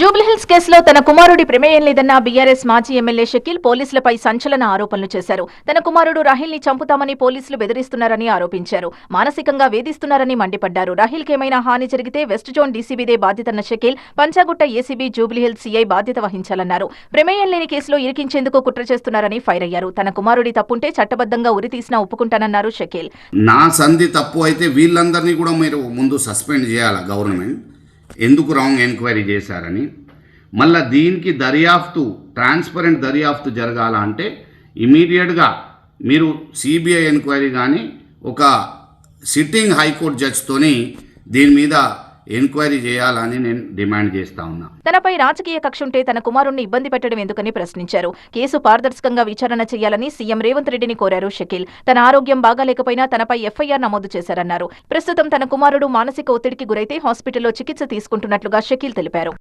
జూబ్లీహిల్స్ కేసులో తన కుమారుడి ప్రమేయం లేదన్న బీఆర్ఎస్ మాజీ ఎమ్మెల్యే షకీల్ పోలీసులపై సంచలన ఆరోపణలు చేశారు. తన కుమారుడు రాహిల్ని చంపుతామని పోలీసులు బెదిరిస్తున్నారని ఆరోపించారు. మానసికంగా వేధిస్తున్నారని మండిపడ్డారు. రాహిల్ ఏమైనా హాని జరిగితే వెస్ట్ జోన్ డీసీబీదే బాధ్యతన్న షకీల్ పంచాగుట్ట ఏసీబీ జూబ్లీహిల్స్ సీఐ బాధ్యత వహించాలన్నారు. ప్రమేయం లేని కేసులో ఇరికించేందుకు కుట్ర చేస్తున్నారని ఫైర్ అయ్యారు. తన కుమారుడి తప్పుంటే చట్టబద్ధంగా ఉరితీసినా ఒప్పుకుంటానన్నారు షకీల్. నా సంధి తప్పు అయితే వీళ్ళందరినీ కూడా మీరు ముందు సస్పెండ్ చేయాలి గవర్నమెంట్? ఎందుకు రాంగ్ ఎంక్వైరీ చేశారని. మళ్ళీ దీనికి దర్యాప్తు ట్రాన్స్పరెంట్ దర్యాప్తు జరగాలంటే ఇమీడియట్గా మీరు సిబిఐ ఎంక్వైరీ కానీ ఒక సిట్టింగ్ హైకోర్టు జడ్జ్తోని దీని మీద ఎంక్వైరీ చేయాలని నేను డిమాండ్ చేస్తా ఉన్నా. తనపై రాజకీయ కక్ష ఉంటే తన కుమారుణ్ణి ఇబ్బంది పెట్టడం ఎందుకని ప్రశ్నించారు. కేసు పారదర్శకంగా విచారణ చేయాలని సీఎం రేవంత్ రెడ్డిని కోరారు షకీల్. తన ఆరోగ్యం బాగాలేకపోయినా తనపై ఎఫ్ఐఆర్ నమోదు చేశారన్నారు. ప్రస్తుతం తన కుమారుడు మానసిక ఒత్తిడికి గురైతే హాస్పిటల్లో చికిత్స తీసుకుంటున్నట్లుగా షకీల్ తెలిపారు.